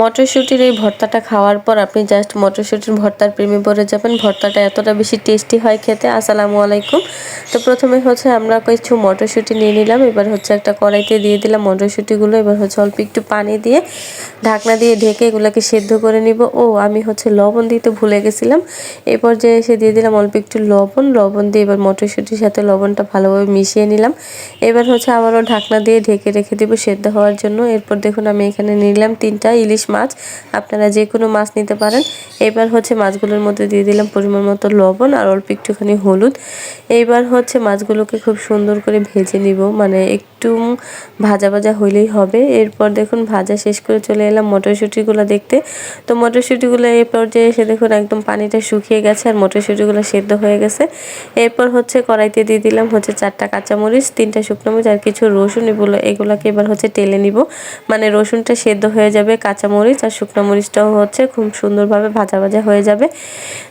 মটরশুঁটির এই ভর্তাটা খাওয়ার পর আপনি জাস্ট মটরশুঁটির ভর্তার প্রেমে পড়ে যাবেন। ভর্তাটা এতটা বেশি টেস্টি হয় খেতে। আসসালামু আলাইকুম। তো প্রথমে হচ্ছে আমরা কিছু মটরশুঁটি নিয়ে নিলাম। এবার হচ্ছে একটা কড়াইতে দিয়ে দিলাম মটরশুঁটিগুলো। এবার হচ্ছে অল্প একটু পানি দিয়ে ঢাকনা দিয়ে ঢেকে এগুলোকে সেদ্ধ করে নিব। ও, আমি হচ্ছে লবণ দিতে ভুলে গেছিলাম। এরপর যে এসে দিয়ে দিলাম অল্প একটু লবণ। লবণ দিয়ে এবার মটরশুঁটির সাথে লবণটা ভালোভাবে মিশিয়ে নিলাম। এবার হচ্ছে আবারও ঢাকনা দিয়ে ঢেকে রেখে দেবো সেদ্ধ হওয়ার জন্য। এরপর দেখুন আমি এখানে নিলাম তিনটা ইলিশ মাছ, আপনারা যে কোনো মাছ নিতে পারেন। এবার হচ্ছে মাছগুলোর মধ্যে দিয়ে দিলাম পরিমাণ মতো লবণ আর অল্প একটুখানি হলুদ। এইবার হচ্ছে মাছগুলোকে খুব সুন্দর করে ভেজে নিব মানে একটু ভাজা ভাজা হইলেই হবে। এরপর দেখুন ভাজা শেষ করে চলে এলাম মটরশুঁটিগুলো দেখতে। তো মটরশুঁটিগুলো এই পর্যায়ে এসে দেখুন একদম পানিটা শুকিয়ে গেছে আর মটরশুঁটিগুলো সেদ্ধ হয়ে গেছে। এরপর হচ্ছে কড়াইতে দিয়ে দিলাম হচ্ছে চারটা কাঁচামরিচ, তিনটা শুকনো মরিচ আর কিছু রসুন। এগুলো এগুলোকে এবার হচ্ছে টেলে নিব। মানে রসুনটা সেদ্ধ হয়ে যাবে কাঁচামরিচ আর শুকনো মরিচটাও হচ্ছে খুব সুন্দরভাবে ভাজা ভাজা হয়ে যাবে।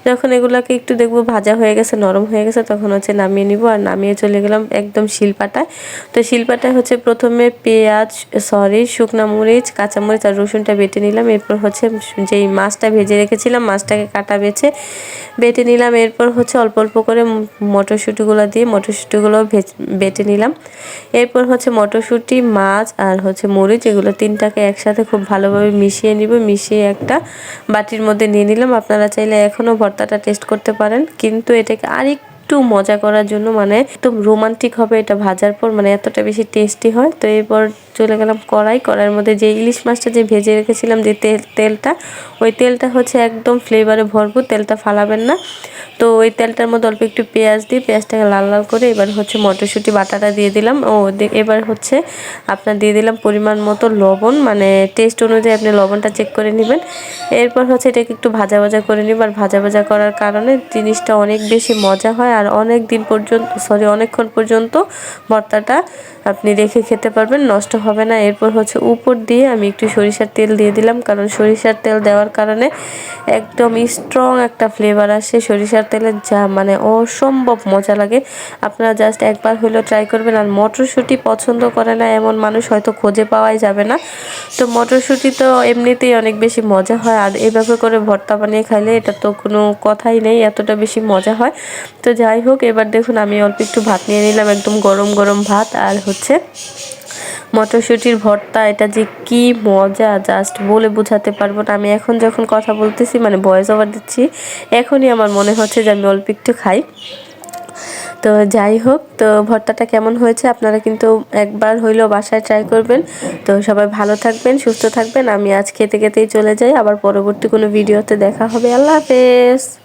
যখন এগুলোকে একটু দেখব ভাজা হয়ে গেছে, নরম হয়ে গেছে, তখন হচ্ছে নামিয়ে নিব। আর নামিয়ে চলে গেলাম একদম শিলপাটায়। তো শিলপাটায় হচ্ছে প্রথমে পেঁয়াজ, সরি, শুকনো মরিচ কাঁচামরিচ আর রসুনটা বেটে নিলাম। এরপর হচ্ছে যেই মাছটা ভেজে রেখেছিলাম, মাছটাকে কাটা বেছে বেটে নিলাম। এরপর হচ্ছে অল্প অল্প করে মটরশুঁটিগুলো দিয়ে মটরশুঁটিগুলো বেটে নিলাম। এরপর হচ্ছে মটরশুঁটি, মাছ আর হচ্ছে মরিচ, এগুলো তিনটাকে একসাথে খুব ভালোভাবে মিশিয়ে নিব, মিশিয়ে একটা বাটির মধ্যে নিয়ে নিলাম। আপনারা চাইলে এখনও ভর্তাটা টেস্ট করতে পারেন, কিন্তু এটাকে আরেকটু একটু মজা করার জন্য মানে একদম রোমান্টিক হবে এটা ভাজার পর মানে এতটা বেশি টেস্টি হয়। তো এরপর চলে গেলাম কড়াই। কড়াইয়ের মধ্যে যে ইলিশ মাছটা যে ভেজে রেখেছিলাম যে তেল, তেলটা, ওই তেলটা হচ্ছে একদম ফ্লেভারে ভরপুর, তেলটা ফালাবেন না। তো ওই তেলটার মধ্যে অল্প একটু পেঁয়াজ দিয়ে পেঁয়াজটাকে লাল লাল করে এবার হচ্ছে মটরশুঁটি, বাটাটা দিয়ে দিলাম। ও এবার হচ্ছে আপনার দিয়ে দিলাম পরিমাণ মতো লবণ মানে টেস্ট অনুযায়ী আপনি লবণটা চেক করে নেবেন। এরপর হচ্ছে এটাকে একটু ভাজা ভাজা করে নিব। আর ভাজা ভাজা করার কারণে জিনিসটা অনেক বেশি মজা হয়। আর অনেক দিন পর্যন্ত সরি অনেকক্ষণ পর্যন্ত ভর্তাটা আপনি রেখে খেতে পারবেন, নষ্ট হবে না। এরপর হচ্ছে উপর দিয়ে আমি একটু সরিষার তেল দিয়ে দিলাম, কারণ সরিষার তেল দেওয়ার কারণে একদম স্ট্রং একটা ফ্লেভার আসে। সরিষার তেলের যা মানে অসম্ভব মজা লাগে। আপনারা জাস্ট একবার হলেও ট্রাই করবেন। আর মটরশুঁটি পছন্দ করে না এমন মানুষ হয়তো খুঁজে পাওয়াই যাবে না। তো মটরশুঁটি তো এমনিতেই অনেক বেশি মজা হয়। আর এভাবে করে ভর্তা বানিয়ে খাইলে এটা তো কোনো কথাই নেই, এতটা বেশি মজা হয়। তো যাই হোক, এবার দেখুন আমি অল্প একটু ভাত নিয়ে নিলাম, একদম গরম গরম ভাত। আর হচ্ছে মটরশুঁটির ভর্তা, এটা যে কি মজা জাস্ট বলে বোঝাতে পারব না। আমি এখন যখন কথা বলতেছি মানে ভয়েস ওভার দিচ্ছি, এখনই আমার মনে হচ্ছে যে আমি অল্প একটু খাই। তো যাই হোক, তো ভর্তাটা কেমন হয়েছে আপনারা কিন্তু একবার হইলেও বাসায় ট্রাই করবেন। তো সবাই ভালো থাকবেন, সুস্থ থাকবেন। আমি আজ খেতে খেতেই চলে যাই। আবার পরবর্তী কোনো ভিডিওতে দেখা হবে। আল্লাহ হাফেজ।